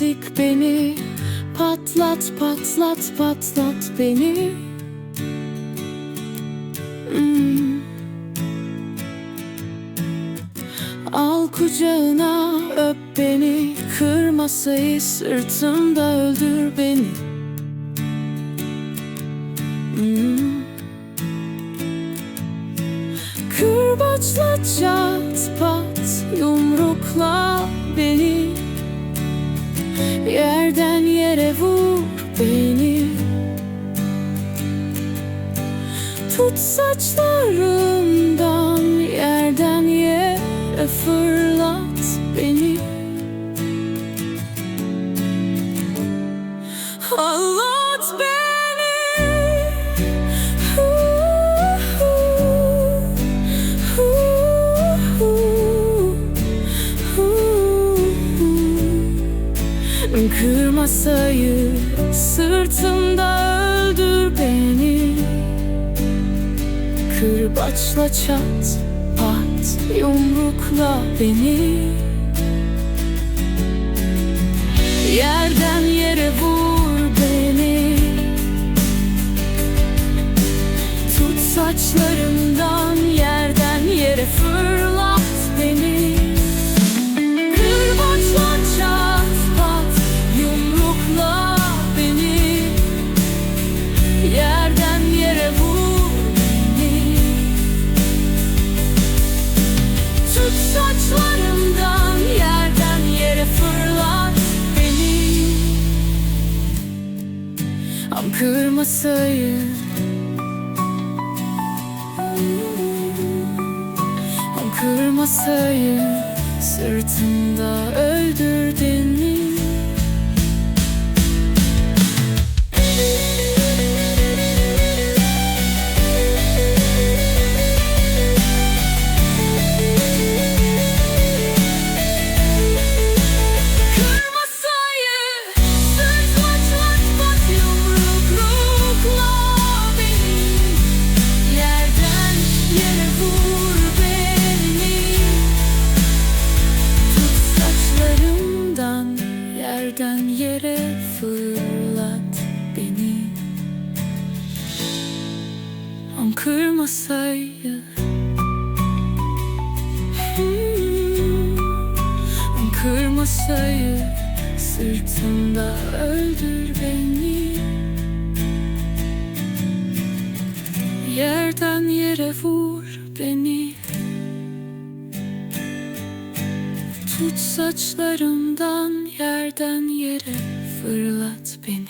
müzik beni. Patlat patlat patlat beni. Hmm. Al kucağına öp beni. Kır masayı sırtımda öldür beni. Hmm. Kırbaçla çat pat yumrukla beni Yerden yere vur beni. Tut saçlarımdan yerden yere fırlat beni. Anlat Kır masayı sırtımda öldür beni. Kırbaçla çat pat yumrukla beni. Yerden yere vur beni. Tut saçlarımdan yerden yere fırlat masayı kır masayı Sırtımda öldürdün yerden yere fırlat beni. Am kır masayı Hmm. Kır masayı Sırtımda öldür beni. Yerden yere vur beni. Tut saçlarımdan yerden yere fırlat beni